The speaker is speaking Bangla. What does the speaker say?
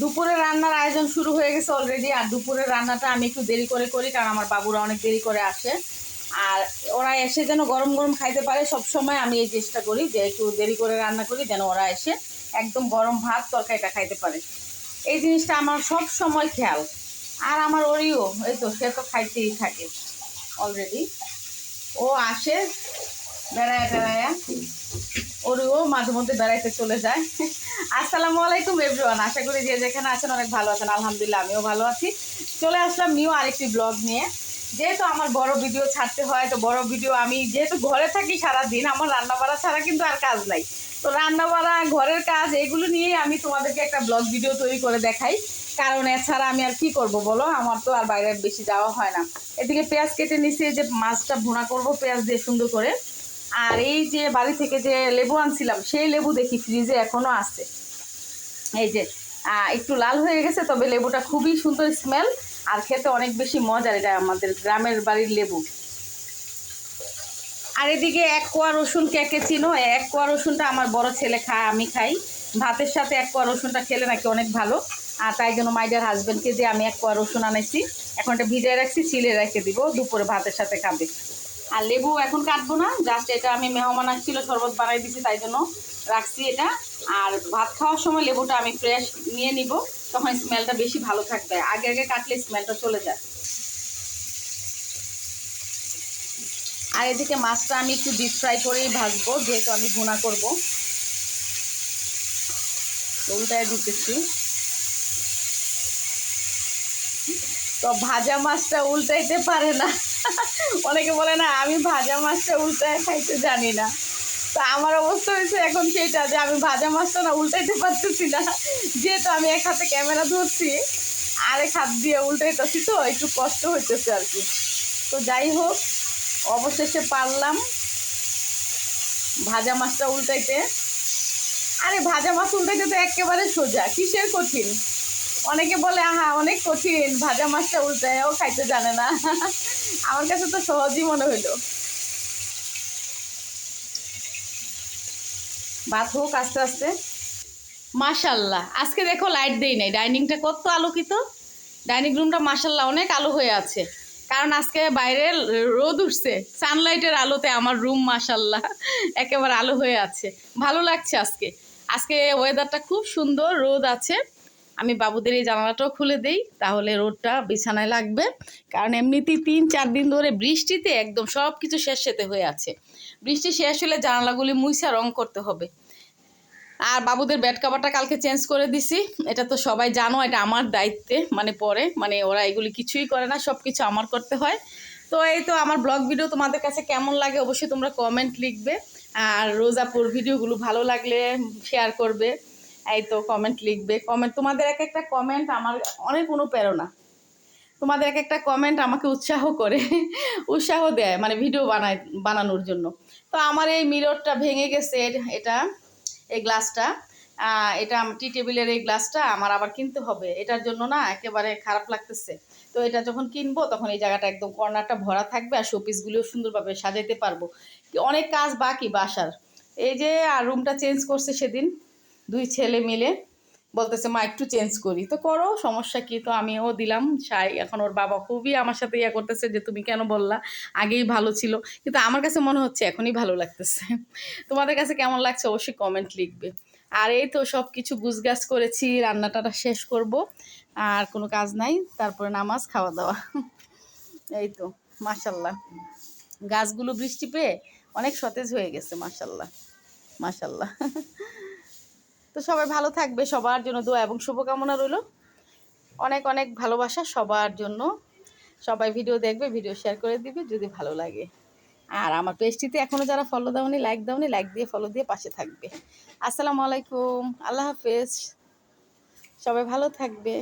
দুপুরে রান্নার আয়োজন শুরু হয়ে গেছে অলরেডি আর দুপুরের রান্নাটা আমি একটু দেরি করে করি, কারণ আমার বাবুরা অনেক দেরি করে আসে। আর ওরা এসে যেন গরম গরম খাইতে পারে সব সময় আমি এই চেষ্টা করি যে একটু দেরি করে রান্না করি, যেন ওরা এসে একদম গরম ভাত তরকারিটা খাইতে পারে। এই জিনিসটা আমার সব সময় খেয়াল। আর আমার ওরিও, এই তো, সে তো খাইতেই থাকে অলরেডি ও আসে বেড়ায় টেড়ায়া ওরিও মাঝে মধ্যে বেড়াইতে চলে যায়। আসসালামু আলাইকুম এভরিওয়ান আশা করি যে যেখানে আছেন অনেক ভালো আছেন। আলহামদুলিল্লাহ, আমিও ভালো আছি। চলে আসলাম নিউ আরেকটি ব্লগ নিয়ে। যেহেতু আমার বড় ভিডিও ছাড়তে হয়, তো বড় ভিডিও আমি যেহেতু ঘরে থাকি সারা দিন আমার রান্না বাড়া ছাড়া কিন্তু আর কাজ নাই। তো রান্না বাড়া ঘরের কাজ, এগুলো নিয়েই আমি তোমাদেরকে একটা ব্লগ ভিডিও তৈরি করে দেখাই। কারণ এছাড়া আমি আর কি করব বলো? আমার তো আর বাইরে বেশি যাওয়া হয় না। এদিকে পেঁয়াজ কেটে নিচে যে মাছটা ভুনা করব, পেঁয়াজ দিয়ে সুন্দর করে। আর এই যে বাড়ি থেকে যে লেবু আনছিলাম, সেই লেবু দেখি ফ্রিজে এখনও আছে। এই যে একটু লাল হয়ে গেছে, তবে লেবুটা খুবই সুন্দর স্মেল আর খেতে অনেক বেশি মজার এটা আমাদের গ্রামের বাড়ির লেবু। আর এদিকে এক কোয়া রসুন কে কে চিনো? এক কোয়া রসুনটা আমার বড় ছেলে খায়, আমি খাই। ভাতের সাথে এক কোয়া রসুনটা খেলে নাকি অনেক ভালো। আর তাই জন্য মাইডার হাজব্যান্ডকে যে আমি এক কোয়া রসুন আনাইছি এখন এটা ভিজায় রাখছি চিলে রেখে দিব, দুপুরে ভাতের সাথে খাবে। আর লেবু এখন কাটবো না জাস্ট এটা আমি মেহমান আসছিল, শরবত বানাই দিছি, তাই জন্য রাখছি এটা। আর ভাত খাওয়ার সময় লেবুটা আমি ফ্রেশ নিয়ে নিব, তখন স্মেলটা বেশি ভালো থাকবে। আগে আগে কাটলে স্মেলটা চলে যায়। আর এদিকে মাছটা আমি একটু ডিপ ফ্রাই করেই ভাজবো, যেহেতু আমি গুণা করব। উল্টায় দিতেছি। তো ভাজা মাছটা উল্টাইতে পারে না। অনেকে বলে, না, আমি ভাজা মাছটা উল্টায় খাইতে জানি না। তো আমার অবস্থা হয়েছে এখন সেইটা, যে আমি ভাজা মাছটা না উল্টাইতে পারতেছি না। যেহেতু আমি এক হাতে ক্যামেরা ধরছি, আরেক হাত দিয়ে উল্টাইতেছি তো, একটু কষ্ট হইতেছে আর কি। তো যাই হোক, অবশেষে পারলাম ভাজা মাছটা উল্টাইতে। আরে, ভাজা মাছ উল্টাইতে তো একেবারে সোজা, কিসের কঠিন? অনেকে বলে, আহা, অনেক কঠিন, ভাজা মাছটা উল্টায়ও খাইতে জানে না। আমার কাছে তো সহজই মনে হইল। ভাত হোক, আস্তে আস্তে। মাশাল্লাহ, আজকে দেখো লাইট দেই নাই। ডাইনিংটা কত আলোকিত। ডাইনিং রুমটা মাশাল্লাহ অনেক আলো হয়ে আছে। কারণ আজকে বাইরে রোদ উঠছে। সানলাইটের আলোতে আমার রুম মাশাল্লাহ একেবারে আলো হয়ে আছে। ভালো লাগছে আজকে। আজকে ওয়েদারটা খুব সুন্দর, রোদ আছে। আমি বাবুদের এই জানালাটাও খুলে দেই, তাহলে রোদটা বিছানায় লাগবে। কারণ এমনিতেই তিন, চার দিন ধরে বৃষ্টিতে একদম সব কিছু শেষ সেতে হয়ে আছে। বৃষ্টি শেষ হলে জানালাগুলি মুইসা রং করতে হবে। আর বাবুদের বেড কাভারটা কালকে চেঞ্জ করে দিছি। এটা তো সবাই জানো, এটা আমার দায়িত্বে মানে পরে মানে ওরা এগুলি কিছুই করে না সব কিছু আমার করতে হয়। তো এই তো আমার ব্লগ ভিডিও তোমাদের কাছে কেমন লাগে অবশ্যই তোমরা কমেন্ট লিখবে। আর রোজাপুর ভিডিওগুলো ভালো লাগলে শেয়ার করবে। এই তো কমেন্ট লিখবে। কমেন্ট তোমাদের এক একটা কমেন্ট আমার অনেক অনুপ্রেরণা। তোমাদের এক একটা কমেন্ট আমাকে উৎসাহ করে, উৎসাহ দেয় মানে ভিডিও বানায়, বানানোর জন্য। তো আমার এই মিররটা ভেঙে গেছে এটা, এই গ্লাসটা এটা টি টেবিলের এই গ্লাসটা আমার আবার কিনতে হবে। এটার জন্য না একেবারে খারাপ লাগতেছে। তো এটা যখন কিনবো, তখন এই জায়গাটা একদম কর্নারটা ভরা থাকবে আর শোপিসগুলিও সুন্দরভাবে সাজাইতে পারব। অনেক কাজ বাকি বাসার। এই যে, আর রুমটা চেঞ্জ করছে সেদিন। দুই ছেলে মিলে বলতেছে, মা, একটু চেঞ্জ করি। তো করো, সমস্যা কি? তো আমিও দিলাম সাই। এখন ওর বাবা খুবই আমার সাথে ইয়া করতেছে যে, তুমি কেন বললা? আগেই ভালো ছিল। কিন্তু আমার কাছে মনে হচ্ছে এখনই ভালো লাগতেছে। তোমাদের কাছে কেমন লাগছে? অবশ্যই কমেন্ট লিখবে। আর এই তো সব কিছু গুছগাছ করেছি রান্নাটা শেষ করব। আর কোনো কাজ নাই, তারপরে নামাজ খাওয়া দাওয়া এই তো মাশাল্লাহ গাছগুলো বৃষ্টি পেয়ে অনেক সতেজ হয়ে গেছে মাশাল্লাহ মাশাল্লাহ তো সবাই ভালো থাকবে, সবার জন্য দোয়া এবং শুভকামনা রইল। অনেক অনেক ভালোবাসা সবার জন্য। সবাই ভিডিও দেখবে ভিডিও শেয়ার করে দিবে যদি ভালো লাগে। আর আমার পেজটিতে এখনও যারা ফলো দাওনি লাইক দাওনি লাইক দিয়ে ফলো দিয়ে পাশে থাকবে। আসসালামু আলাইকুম, আল্লাহ হাফেজ। সবাই ভালো থাকবে।